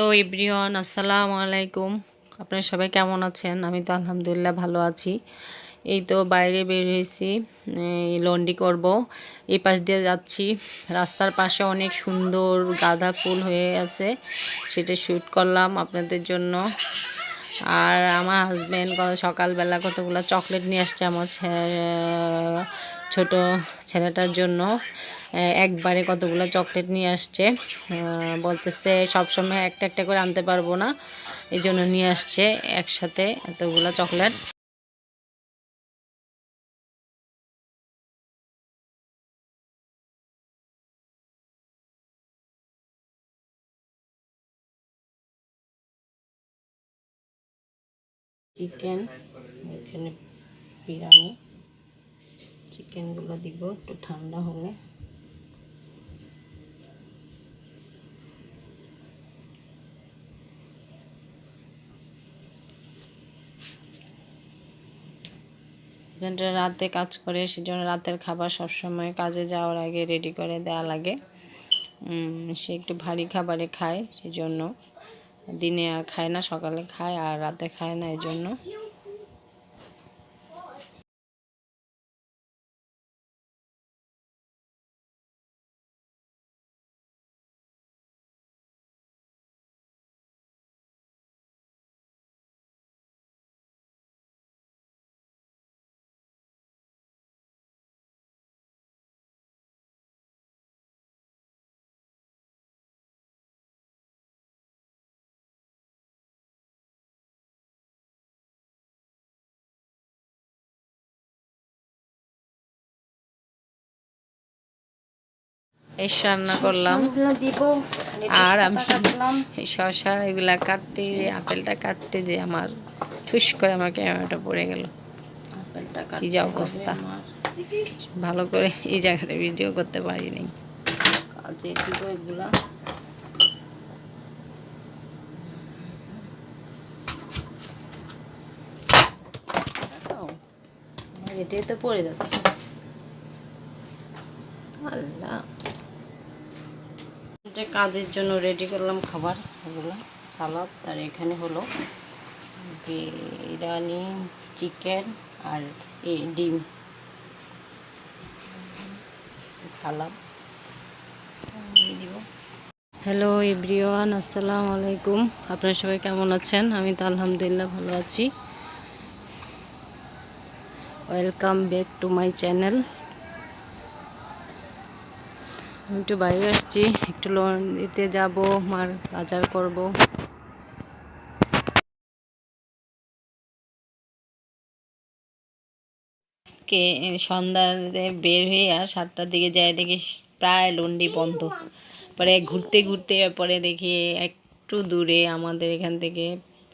Hello everyone, আসসালামু আলাইকুম। আপনারা সবাই কেমন আছেন? আমি তো আলহামদুলিল্লাহ ভালো আছি। এই তো বাইরে বের হয়েছি লন্ডি করব। এই পাশ দিয়ে যাচ্ছি। রাস্তার পাশে অনেক সুন্দর গাঁদা ফুল হয়ে আছে, সেটা শ্যুট করলাম আপনাদের জন্য। আর আমার হাজব্যান্ড কত সকালবেলা কতগুলো চকলেট নিয়ে আসছে আমার ছোট ছেলেটার জন্য। একবারে কতগুলো চকলেট নিয়ে আসছে। বলতেছে সবসময় একটা একটা করে আনতে পারব না এই জন্য নিয়ে আসছে একসাথে এতগুলো চকলেট চিকেন এখানে বিরিয়ানি। চিকেনগুলো দিব, একটু ঠান্ডা হলে। হাজব্যান্ডরা রাতে কাজ করে, সেজন্য রাতের খাবার সবসময় কাজে যাওয়ার আগে রেডি করে দেওয়া লাগে। সে একটু ভারী খাবারে খায়, সেজন্য। দিনে আর খায় না সকালে খায় আর রাতে খায় না এই জন্য এই রান্না করলাম। দিব আর আমি এই শশা এগুলা কাটতে আপেলটা কাটতে যে আমার ঠুস করে আমার ক্যামেরাটা পড়ে গেল। আপেলটা কি যে অবস্থা। ভালো করে এই জায়গাটা ভিডিও করতে পারিনি। কাজে দিব এগুলা। এটাই তো পড়ে যাচ্ছে। আল্লাহ। এটা কাজের জন্য রেডি করলাম খাবার এগুলো সালাদ আর এখানে হলো বিরিয়ানি চিকেন আর এই ডিম। সালাদ হ্যালো ইব্রিওয়ান আসসালামু আলাইকুম। আপনারা সবাই কেমন আছেন? আমি তো আলহামদুলিল্লাহ ভালো আছি। Welcome back to my channel আমি একটু বাইরে আসছি, একটু লোন দিতে যাব, মার বাজার করব। আজকে সন্ধ্যাতে বের হয়ে আর সাতটার দিকে যায় দেখি প্রায় লন্ডি বন্ধ। পরে ঘুরতে ঘুরতে পরে দেখি একটু দূরে, আমাদের এখান থেকে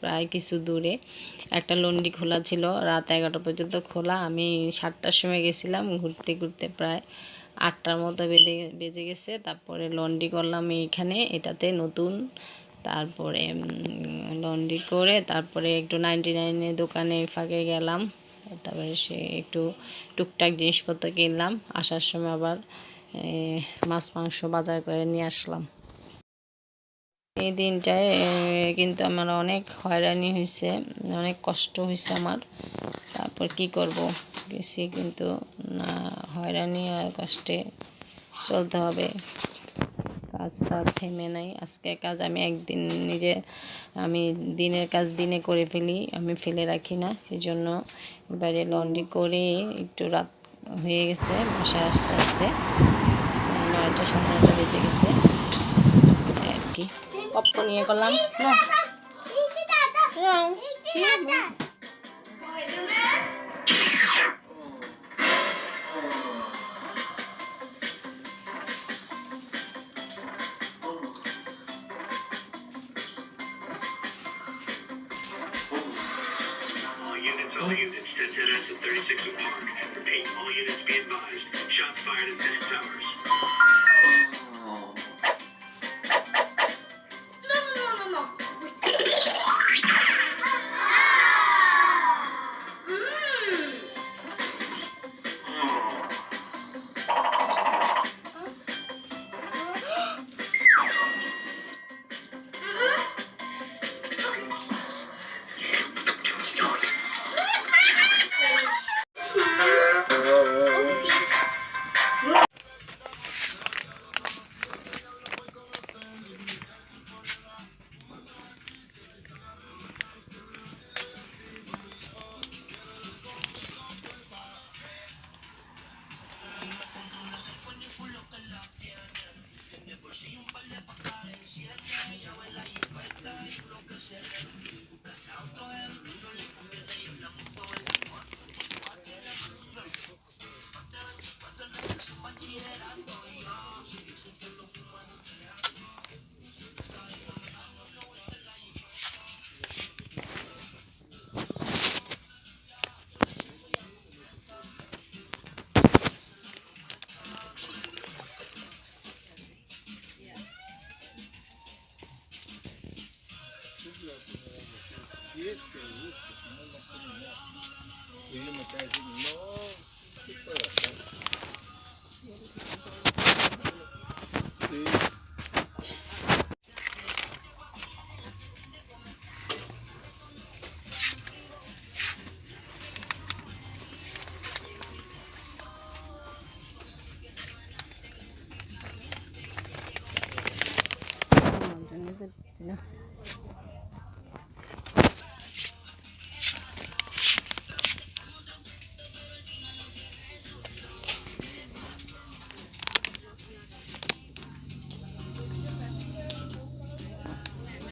প্রায় কিছু দূরে একটা লন্ডি খোলা ছিল। রাত এগারোটা পর্যন্ত খোলা। আমি সাতটার সময় গেছিলাম ঘুরতে ঘুরতে প্রায় আটটার মতো বেঁধে, বেজে গেছে। তারপরে লন্ড্রি করলাম এইখানে, এটাতে নতুন। তারপরে লন্ড্রি করে তারপরে একটু নাইনটি নাইনের দোকানে ফাঁকে গেলাম। তারপরে সে একটু টুকটাক জিনিসপত্র কিনলাম। আসার সময় আবার মাছ, মাংস বাজার করে নিয়ে আসলাম। এই দিনটায় কিন্তু আমার অনেক হয়রানি হয়েছে অনেক কষ্ট হয়েছে আমার। তারপর কি করব? গেছি কিন্তু, না, হয়রানি আর কষ্টে চলতে হবে। কাজটা থেমে নাই। আজকে কাজ আমি একদিন নিজে, আমি দিনের কাজ দিনে করে ফেলি, আমি ফেলে রাখি না। সেই জন্য এবারে লন্ড্রি করে, একটু রাত হয়ে গেছে, বাসায় আসতে আসতে, নয়টা সাড়ে নয়টা গেছে। আর কি। কপ্প নিয়ে করলাম না নাও, কি হবে? All units, all units, 1010S and 36 Park. Repeat, all units be advised. Shots fired at Tech Towers. Thank you.